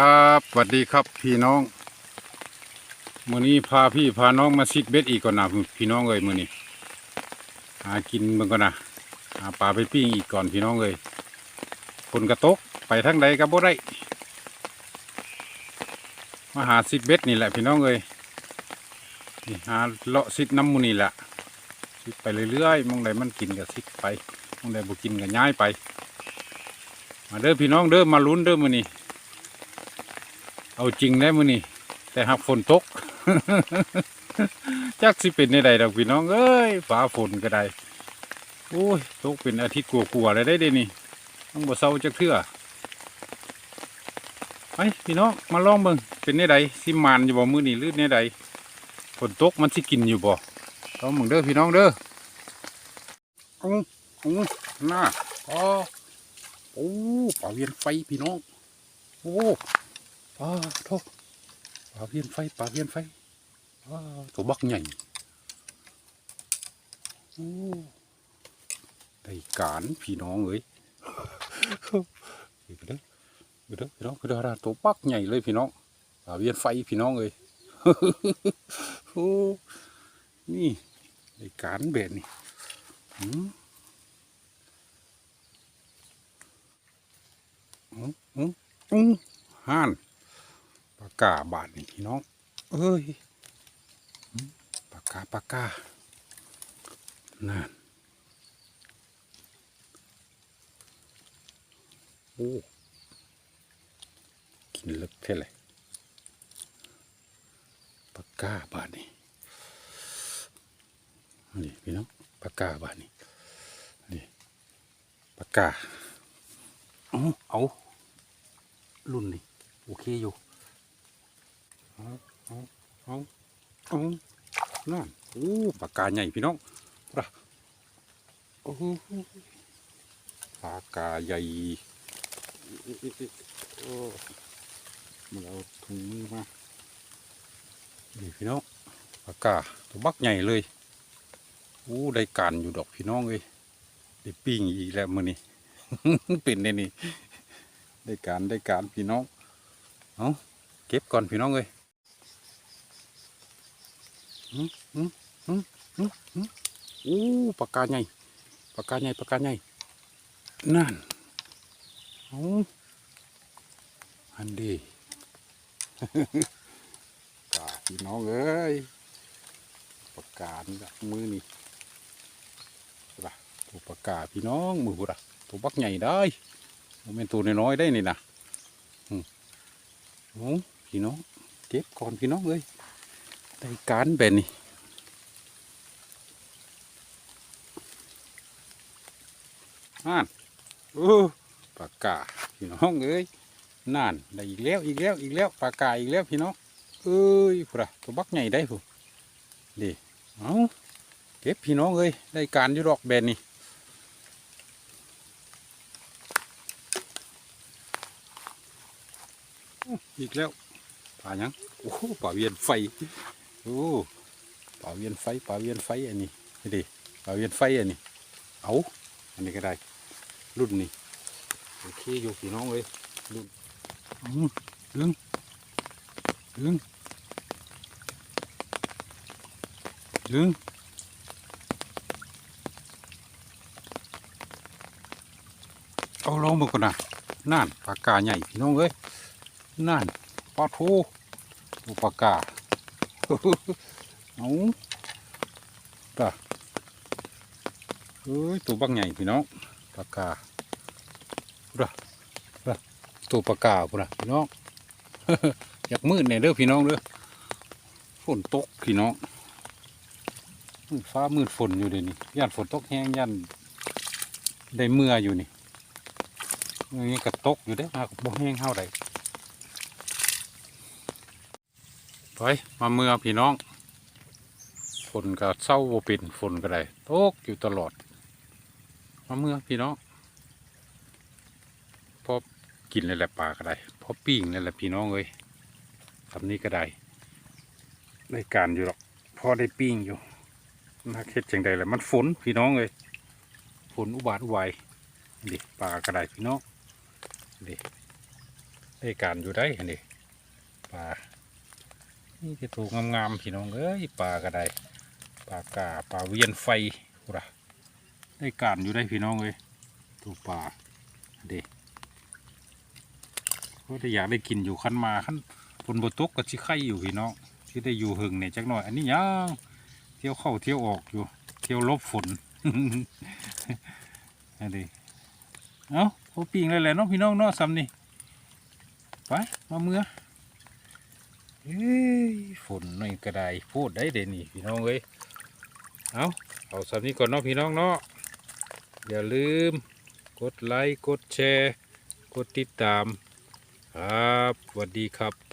ครับสวัสดีครับพี่น้องมื้อนี้พาพี่พาน้องมาซิดเบ็ดอีกก่อนนะพี่น้องเอ้ยมื้อนี้หากินเบิ่งก่อนนะหาปลาไปปิ้งอีกก่อนพี่น้องเอ้ยฝนกระตกไปทางใดก็บ่ได้มาหาซิดเบ็ดนี่แหละพี่น้องเอ้ยนี่หาเลาะซิดน้ำมูนี่แหละซิดไปเรื่อยๆมองใดมันกินก็ซิดไปมองใดบ่กินก็ย้ายไป มาเด้อพี่น้องเด้อมาลุ้นเด้อมื้อนี้ เอาจริงได้มื้อนี้แต่หากฝนตก จักสิเป็นในใดดอกพี่น้องเอ้ยฟ้าฝนก็ได้โอ้ยตกเป็นอาทิตย์กลัวๆเลยได้เดนี่ต้องบ่เศร้าจักเทื่อไปพี่น้องมาลองเบิ่งเป็นในใดสิมานอยู่บ่มื้อนี้หรือในใดฝนตกมันสิกินอยู่บ่ลองเบิ่งเด้อพี่น้องเด้ออุ้งอุ้งหน้าอ๋อโอ้ปลาเวียนไฟพี่น้อง โอ้ ปลาโทษปลาเวียนไฟปลาเวียนไฟปลาตัวบักใหญ่โอ้ได้การพี่น้องเอ้ยไปเด้อไปเด้อพี่น้องไปเด้อตัวบักใหญ่เลยพี่น้องปลาเวียนไฟพี่น้องเอ้ยโอ้นี่ได้การเบ็ดนี่อืมอืมอืมอืมห่านปากกาบาทนี่พี่น้อง เอ้ยปากกาปากกานั่นโอ้กินลึกเท่าไรปากกาบาทนี่นี่พี่น้องปากกาบาทนี่นี่ปากกาเอาเอารุ่นนี่โอเคอยู่ เอาเอาเอาเอานั่นโอ้ปากกาใหญ่พี่น้องระโอ้ปากกาใหญ่โอ้มาเอาถุงมือมานี่พี่น้องปากกาตัวบักใหญ่เลยโอ้ได้การอยู่ดอกพี่น้องเลยได้ปิ้งอีกแล้วมือนี้เป็นได้นี่ได้การได้การพี่น้องเอาเก็บก่อนพี่น้องเลย อืมอืมอืมอืมอืมโอ้ปากกาใหญ่ปากกาใหญ่ปากกาใหญ่นั่นโอ้อันดีปากพี่น้องเอ้ยปากกานี่ละมือนี่ละตัวปากกาพี่น้องมือบุระตัวบักใหญ่ได้โมเมนตัวน้อยได้นี่นะอืมโอ้พี่น้องเก็บก่อนพี่น้องเอ้ย ได้การแบบนี้นั่นโอ้ปากกาพี่น้องเอ้ยนั่นได้อีกแล้วอีกแล้วอีกแล้วปากกาอีกแล้วพี่น้องเอ้ยพุ่นอะตัวบักใหญ่ได้พุ่นดีเอาเก็บพี่น้องเอ้ยได้การอยู่ดอกแบนนี่อู้อีกแล้วปลายังโอ้ปลาเวียนไฟ โอ้ป่าเวียนไฟป่าเวียนไฟอันนี้นี่ดิป่าเวียนไฟอันนี้เอาอันนี้ก็ได้ รุ่นนี้โอเคอยู่พี่น้องเลยรุ่นอืมดึงดึงดึงเอาลองมาก่อนนะนั่นปากกาใหญ่พี่น้องเอ้ยนั่นปลาทูดูปากา เอาตาเอ้ยตัวบักใหญ่พี่น้องปากกาพุระพุระตัวปากกาพุระพี่น้องอยากมืดเนี่ยเด้อพี่น้องเด้อฝนตกพี่น้องฟ้ามืดฝนอยู่เดี๋ยวนี้ย่านฝนตกแห้งย่านได้เมื่ออยู่นี่อย่างนี้ก็ตกอยู่เด้อหากบ่แห้งเท่าใด ไปมาเมื่อพี่น้อง ฝนก็เศร้าบ่เป็นฝนก็ได้ตกอยู่ตลอด มาเมื่อพี่น้องพอกินเลยแหละปลาก็ได้พอปิ้งเลยแหละพี่น้องเอ้ยทำนี้ก็ได้ได้การอยู่หรอกพอได้ปิ้งอยู่นักเฮ็ดจังใดแหละมันฝนพี่น้องเอ้ยฝนอุบาทอุบายดิปลาก็ได้พี่น้องดิได้ได้การอยู่ได้เห็นดิปลา นี่จะถูกงามๆพี่น้องเอ้ยปลาก็ไดปลากาปลาเวียนไฟพูดะได้การอยู่ได้พี่น้องเอ้ยตัวปลาเด็ก็ได้อยากได้กินอยู่ขั้นมาขั้นฝนบตกก็ชิไข่อยู่พี่น้องที่ได้อยู่หึงเนี่ยจักหน่อย อันนี้ยังเที่ยวเข้าเที่ยวออกอยู่ เที่ยวลบฝนอันนี้เอ้าโอปิงเลยแหละเน้องพี่น้องเนาะซ้ำนี่ไปมาเมื่อเอ้ย ฝนหน่อยก็ไดพูดได้เด่นนี่พี่น้องเอ้ยเอาเอาสำนี้ก่อนเนาะพี่น้องเนาะอย่าลืม กดไลค์ กดแชร์ กดติดตาม ครับสวัสดีครับ